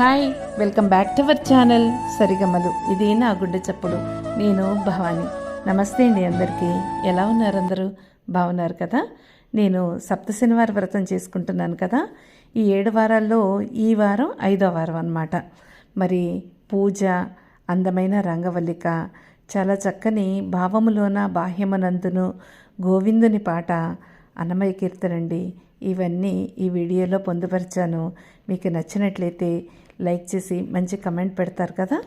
Hi welcome back to our channel Sarigamalu. ఇది నా గుండె చప్పుడు. నేను భవాని. నమస్తే అండి అందరికీ. ఎలా ఉన్నారు అందరూ? బాగున్నారు కదా? నేను సప్త శనివారం వ్రతం చేసుకుంటున్నాను కదా? ఈ ఏడు వారాల్లో ఈ వారం ఐదో వారం అనమాట మరి పూజ అందమైన రంగవల్లిక చాలా చక్కని భావములోన బాహ్యమనందును గోవిందుని పాట అన్నమయ కీర్తనండి. ఇవన్నీ ఈ వీడియోలో పొందుపరిచాను. మీకు నచ్చినట్లయితే లైక్ చేసి మంచి కమెంట్ పెడతారు కదా?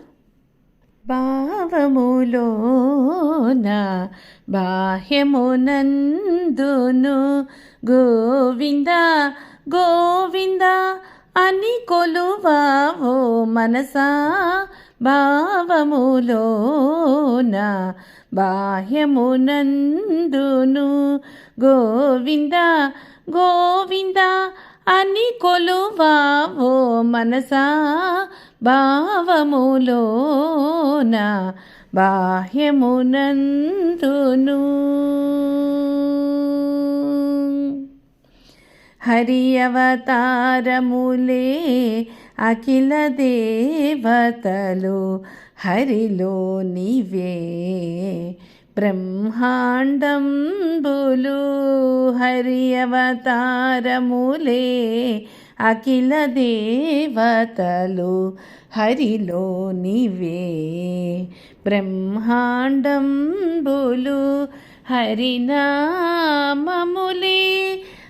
భావములోన బాహ్యమునందును గోవింద గోవింద అని కొలువావో మనసా? భావములోన బాహ్యమునందును గోవింద గోవింద అని కొలువావో మనసా భావములోన బాహ్యమునందును. హరి అవతారములే అఖిల దేవతలు హరిలో నీవే. బ్రహ్మాండంబులు హరి అవతారములే అఖిల దేవతలు హరిలో నీవే. బ్రహ్మాండంబులు హరినామములే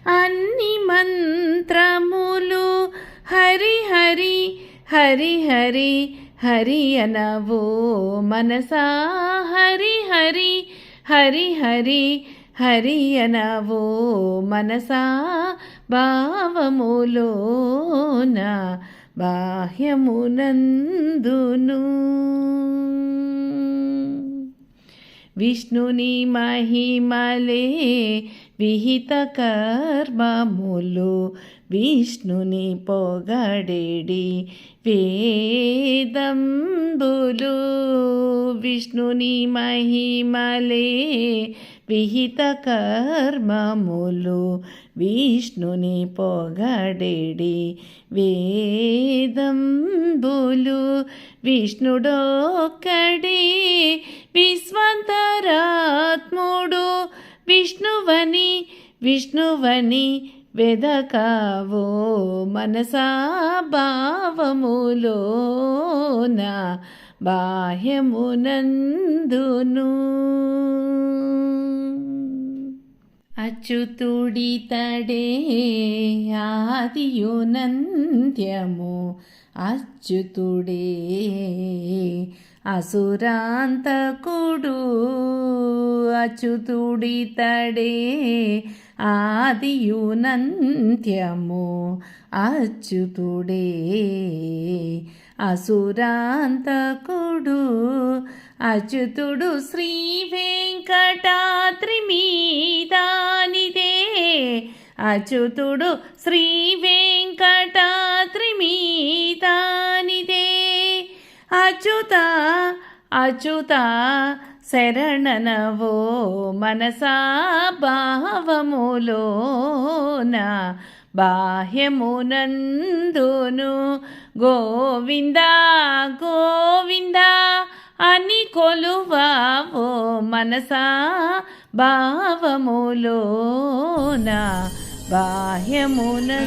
అన్ని మంత్రములు హరి హరి హరి హరి హరి అనవో మనసా హరి హరి హరి హరి హరి అనవో మనసా భావములోన బాహ్యమునందును. విష్ణుని మహిమలే విహిత కర్మములు విష్ణుని పొగడేడి వేదంబులు. విష్ణుని మహిమలే విహిత కర్మములు. విష్ణుని పొగడేడి వేదంబులు. విష్ణుడొక్కడే విశ్వంతరాత్ముడు. విష్ణువని విష్ణువని వెదకావో మనసా భావములోన బాహ్యమునందును. అచ్యుతుడితడే ఆదియునంత్యము అచ్యుతుడే అసురాంతకుడు అచ్యుతుడితడే ఆదియునంత్యము అచ్యుతుడే అసురాంతకుడు అచ్యుతుడు శ్రీ వెంకటాద్రి మీదానిదే అచ్యుతుడు శ్రీ వే మీదానిదే అచ్యుత అచ్యుత శరణనవో మనసా భావములోన బాహ్యమునందును. గోవింద గోవింద అని కొలువావో మనసా భావములోన బాహ్యమునందును